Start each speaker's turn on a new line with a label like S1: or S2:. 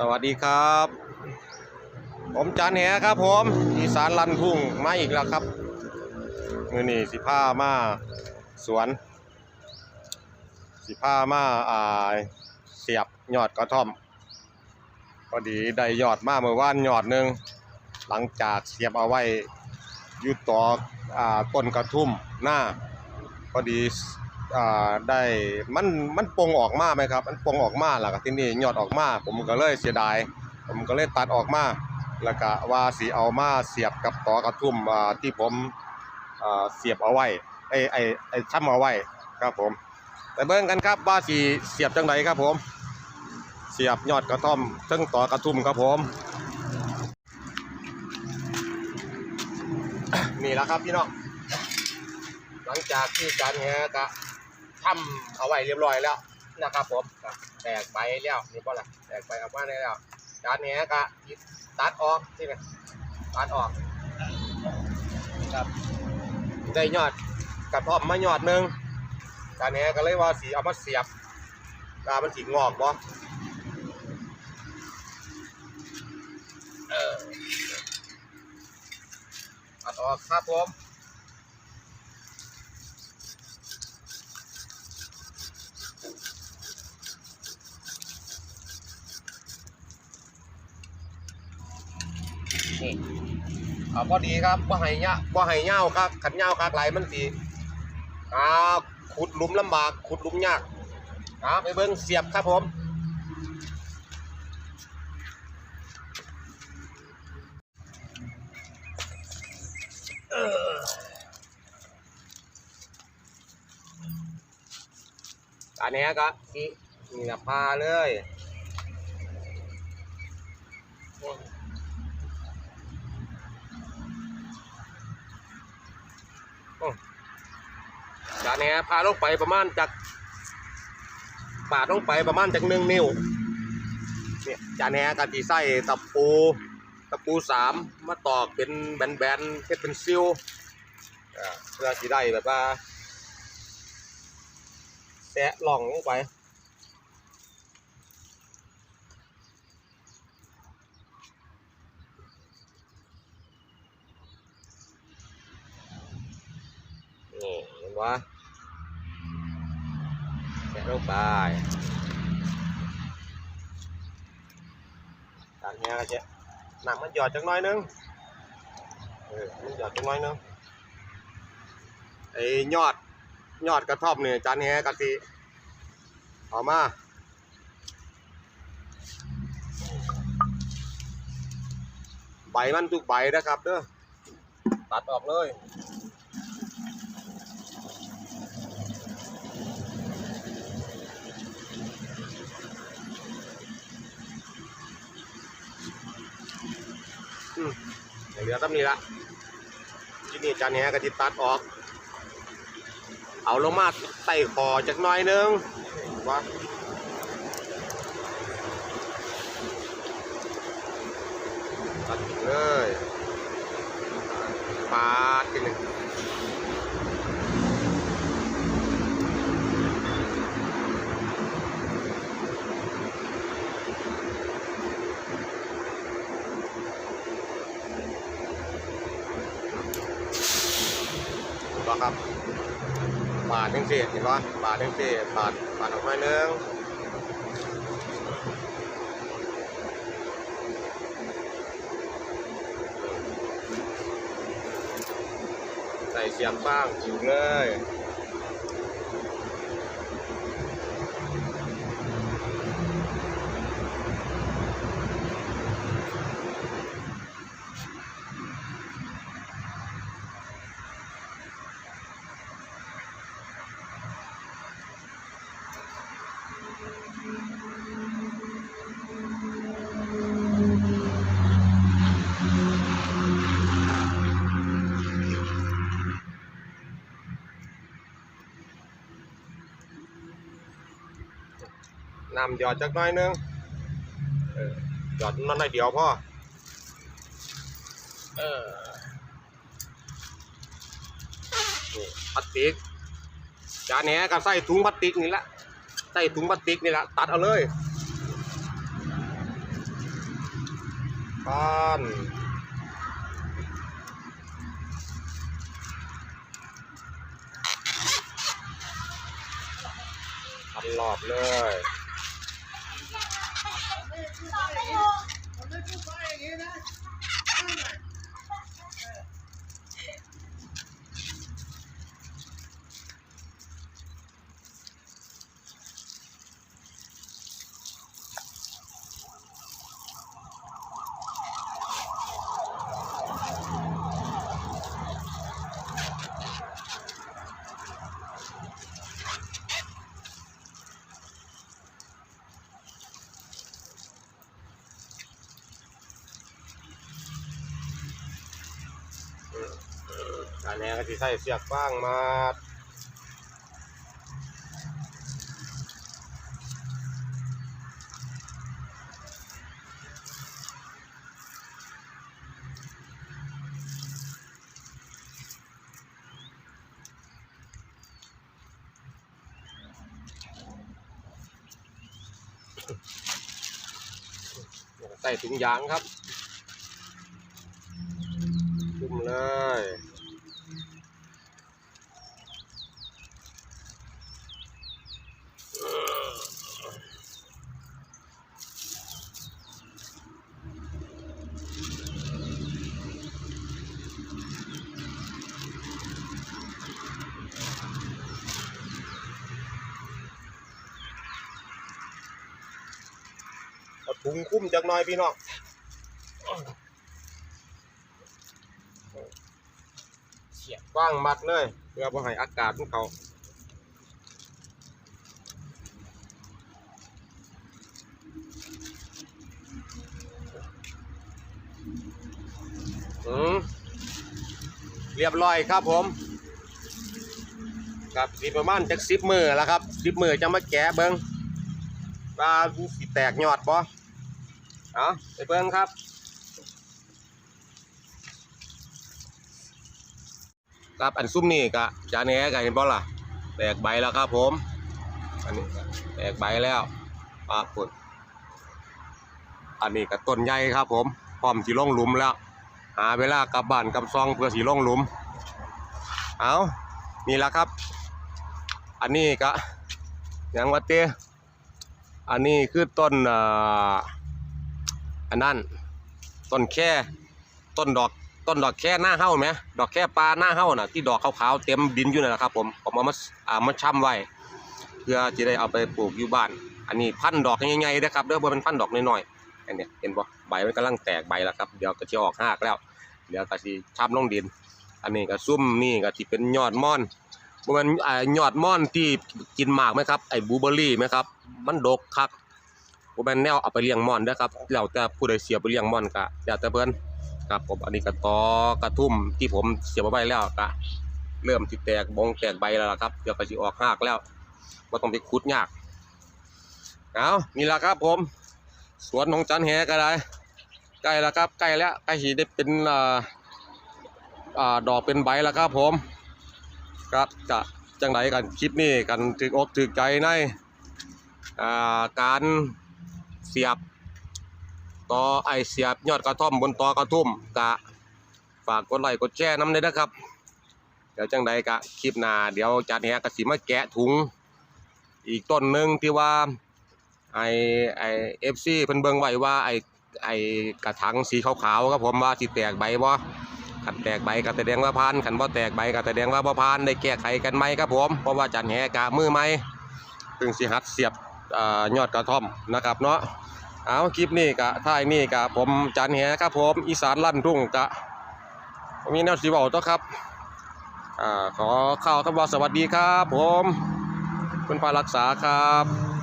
S1: สวัสดีครับ ผมจันแหครับผมอีสานลันทุ่งมาอีกแล้วครับมือนี่สิผ้ามาสวน สิผ้ามาอ่าเสียบยอดกระท่อมพอดีได้ยอดมาเมื่อวานยอดหนึ่งหลังจากเสียบเอาไว้อยุดต่ออ่าต้นกระทุ่มหน้าพอดี อ่าได้มันมันปงออกมาไหมครับ มันปงออกมาแล้วก็ที่นี่ยอดออกมา ผมก็เลยเสียดาย ผมก็เลยตัดออกมาแล้วก็ว่าสีเอามาเสียบกับต่อกระทุ่มที่ผมเสียบเอาไว้ไอ้ไอ้ไอ้ช้ำเอาไว้ครับผมไปเบิ่งกันครับว่าสีเสียบจังไดครับผม เสียบยอดกระท่อมซึ่งต่อกระทุ่มครับผม นี่แหละครับพี่น้องหลังจากที่การแหกะ ทำเอาไว้เรียบร้อยแล้วนะครับผมแตกใบแล้วนี่ก็ละแตกใบออกมาได้แล้วการแหกะตัดออกใช่ไหมตัดออกครับได้ยอดกระท่อมมายอดหนึ่งการแหก็เลยว่าสีเอามาเสียบตามันสีงอกบ่เออตัดออกครับผม พอดีครับบ่ให้ยะบ่ให้เหย้าครับขันเหย้าคักไหลายมันสิอ่าขุดหลุมลำบาก ขุดหลุมยากอ่าไปเบิ่งเสียบครับผมเอออันนี้ก็นี่นี่นะพาเลยโอ้ จานแห พาลงไปประมาณจากปาดลงไปประมาณจากหนึ่งนิ้วเนี่ยจานแหนกันที่ใส่ตะปูตะปูสามมาตอกเป็นแบนๆเฮ็ดเป็นซิวเพื่อสิได้แบบว่าแสะหล่องลงไปนี่เห็นว่า ลงไปจานแหก็จะหนักมันหยอดจังน้อยนึงเออมันหยอดจังน้อยนึงไอ้ยอดยอดกระท่อมเนี่ยจานแหกะสิเอามาใบมันทุกใบนะครับเด้อตัดออกเลย เหลือตำนี้ละที่นี่จานแหก็จิตัดออก เอาลงมาใส่คอจักหน่อยนึงว่าตัดเลยปาดทีหนึ่ง ถูกต้องครับ บาทหนึ่งเศษเห็นปะบาทหนึ่งเศษบาทบาทออกมาหนึ่งใส่เสียงบ้างอยู่เลย น้ำหยอดจักน้อยนึงเออหยอดนั่นหน่อยเดียวพ่อเออพลาสติกจานแหนก็ใส่ถุงพลาสติกนี่แหละใส่ถุงพลาสติกนี่แหละตัดเอาเลยพันพันรอบเลย อันนี้ก็สิใส่เสียกฟางมาใส่ถุงยางครับจุ่มเลย งคุ้มจักหน่อยพี่น้องเสียบกว้างมัดเลยเพื่อบ่ให้อากาศมันเขาอืมเรียบร้อยครับผมครับสิประมาณจักสิบมือแล้วครับสิบมือจะมาแกะเบิงว่าสิแตกยอดบ่ เอาไปเบิ่งครับ ครับอันซุ้มนี่กะจานแหนกะเห็นบ่ล่ะแตกใบแล้วครับผม อันนี้แตกใบแล้วปลาปุดอันนี้ก็ต้นใหญ่ครับผมพร้อมสิลงหลุมแล้ว หาเวลากลับบ้านกลับซองเพื่อสิลงหลุม เอานี่ละครับ อันนี้ก็ยังวัดเต้อันนี้คือต้นอ่อ อันนั้นต้นแค่ต้นดอกต้นดอกแค่หน้าเฮ้าไหมดอกแค่ปลาหน้าเฮ้าน่ะที่ดอกขาวๆเต็มดินอยู่นั่นแหละครับ ผมผมเอามาอ่ามาช่ำไว้เพื่อจะได้เอาไปปลูกอยู่บ้าน อันนี้พันดอกใหญ่ๆนะครับเด้อบ่เป็นพันดอกน้อยๆอันเนี้ยเห็นบ่ใบมันกำลังแตกใบแล้วครับเดี๋ยวก็จะออกหากแล้ว เดี๋ยวก็สิช่ำลงดิน อันนี้ก็ซุ่มนี่ก็ที่เป็นยอดม่อนมันอ่ายอดม่อนที่กินหมากไหมครับไอ้บูเบอร์รี่ไหมครับ มันดกคัก บ่แม่นแนวเอาไปเลี้ยงม่อนเด้อครับแล้วแต่ผู้ใดเสียไปเลี้ยงม่อนก็แล้วแต่เพิ่นครับผมอันนี้ก็ตอกระทุ่มที่ผมเสียบเอาไว้แล้วก็เริ่มสิดแตกบงแตกใบแล้วล่ะครับเดี๋ยวก็สิออกรากแล้วบ่ต้องไปขุดยากเอานี่ล่ะครับผม สวนของจันแหก็ได้ใกล้แล้วครับใกล้แล้วใกล้สิได้เป็นอ่าอ่าดอกเป็นใบแล้วครับผมครับจะจังไดกันคลิปนี้กันถึกอกถึกใจในอ่าการ เสียบต่อไอเสียบยอดกระท่อมบนตอกระทุ่มกะฝากกดไลค์กดแชร์น้ำเลยนะครับ เดี๋ยวจังไดกะคลิปหน้าเดี๋ยวจัดแหกระสิมาแกะถุง อีกต้นหนึ่งที่ว่าไอไอเอฟซีเพิ่นเบิ่งไว้ว่าไอไอกระถางสีขาวๆครับผมว่าสิแตกใบบ่ขันแตกใบก็แสดงว่าพานขันบ่แตกใบก็แสดงว่าบ่พานได้แก้ไขกันไหมครับผมเพราะว่าจันแหกะมือไหมเพิ่งสิหัดเสียบยอดกระท่อมนะครับเนาะ เอาคลิปนี้กะท่ายนี้กะผมจันแหครับผมอีสานลั่นทุ่งกะมีแนวสีบอกต่อครับอ่าขอข่าวคำว่าสวัสดีครับ ผมคุณพารักษาครับ